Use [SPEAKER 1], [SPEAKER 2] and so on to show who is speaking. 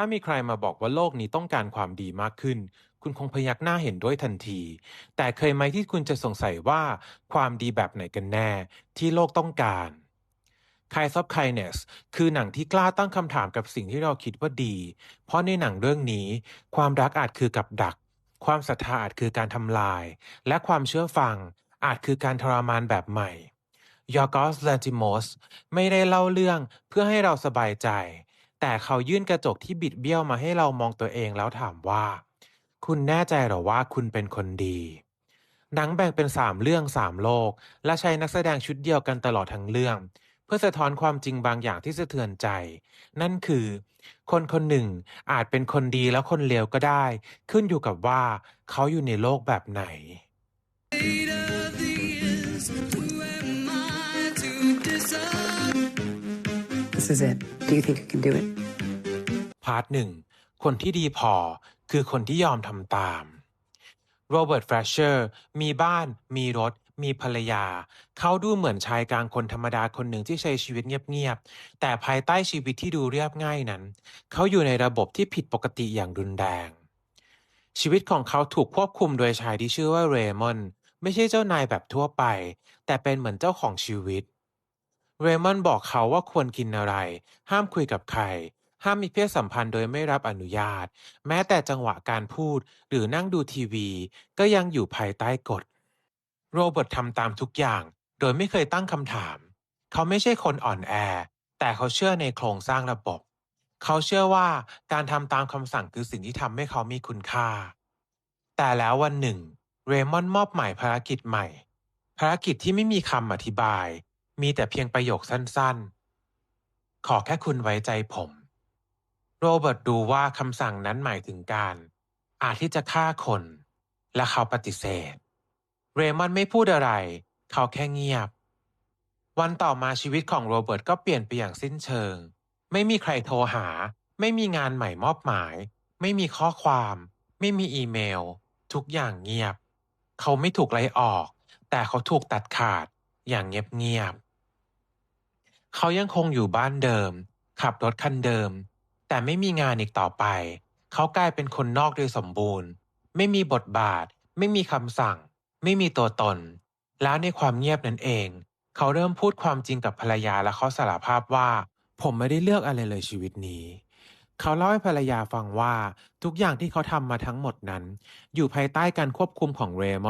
[SPEAKER 1] ถ้ามีใครมาบอกว่าโลกนี้ต้องการความดีมากขึ้น คุณคงพยักหน้าเห็นด้วยทันที แต่เคยไหมที่คุณจะสงสัยว่าความดีแบบไหนกันแน่ ที่โลกต้องการ Kinds of Kindness คือหนังที่กล้าตั้งคำถามกับสิ่งที่เราคิดว่าดี เพราะในหนังเรื่องนี้ ความรักอาจคือกับดัก ความศรัทธาอาจคือการทำลาย และความเชื่อฟังอาจคือการทรมานแบบใหม่ยอร์กอสแลนติโมสไม่ได้เล่าเรื่องเพื่อให้เราสบายใจ แต่เขายื่นกระจกที่บิดเบี้ยวมาให้เรามองตัวเองแล้วถามว่า คุณแน่ใจหรอว่าคุณเป็นคนดี หนังแบ่งเป็นสามเรื่องสามโลก และใช้นักแสดงชุดเดียวกันตลอดทั้งเรื่อง เพื่อสะท้อนความจริงบางอย่างที่สะเทือนใจ นั่นคือ คนคนหนึ่งอาจเป็นคนดีแล้วคนเลวก็ได้ ขึ้นอยู่กับว่าเขาอยู่ในโลกแบบไหน
[SPEAKER 2] Who am I to decide?
[SPEAKER 3] This is it. Do you think you can do it?
[SPEAKER 1] พาร์ทหนึ่งคนที่ดีพอคือคนที่ยอมทำตาม โรเบิร์ตแฟรชเชอร์มีบ้าน มีรถ มีภรรยา เขาดูเหมือนชายกลางคนธรรมดาคนหนึ่งที่ใช้ชีวิตเงียบๆ แต่ภายใต้ชีวิตที่ดูเรียบง่ายนั้น เขาอยู่ในระบบที่ผิดปกติอย่างรุนแรง ชีวิตของเขาถูกควบคุมโดยชายที่ชื่อว่าเรมอน ไม่ใช่เจ้านายแบบทั่วไป แต่เป็นเหมือนเจ้าของชีวิตเเรมอนบอกเขาว่าควรกินอะไร ห้ามคุยกับใคร ห้ามมีเพศสัมพันธ์โดยไม่รับอนุญาต แม้แต่จังหวะการพูดหรือนั่งดูทีวี ก็ยังอยู่ภายใต้กฎ โรเบิร์ตทำตามทุกอย่าง โดยไม่เคยตั้งคำถาม เขาไม่ใช่คนอ่อนแอ แต่เขาเชื่อในโครงสร้างระบบ เขาเชื่อว่าการทำตามคำสั่งคือสิ่งที่ทำให้เขามีคุณค่า แต่แล้ววันหนึ่ง เรมอนมอบหมายภารกิจใหม่ ภารกิจที่ไม่มีคำอธิบาย มีแต่เพียงประโยคสั้นๆ ขอแค่คุณไว้ใจผม โรเบิร์ตดูว่าคำสั่งนั้นหมายถึงการ อาจที่จะฆ่าคน และเขาปฏิเสธ เรมอนด์ไม่พูดอะไร เขาแค่เงียบ วันต่อมาชีวิตของโรเบิร์ตก็เปลี่ยนไปอย่างสิ้นเชิง ไม่มีใครโทรหา ไม่มีงานใหม่มอบหมาย ไม่มีข้อความ ไม่มีอีเมล ทุกอย่างเงียบ เขาไม่ถูกไล่ออก แต่เขาถูกตัดขาดอย่างเงียบๆ เขายังคงอยู่บ้านเดิม ขับรถคันเดิม แต่ไม่มีงานอีกต่อไป เขากลายเป็นคนนอกโดยสมบูรณ์ ไม่มีบทบาท ไม่มีคำสั่ง ไม่มีตัวตน แล้วในความเงียบนั้นเอง เขาเริ่มพูดความจริงกับภรรยาและเขาสารภาพว่า ผมไม่ได้เลือกอะไรเลยชีวิตนี้เขาเล่าให้ภรรยาฟังว่าทุกอย่างที่เขาทำมาทั้งหมดนั้น อยู่ภายใต้การควบคุมของเรมอน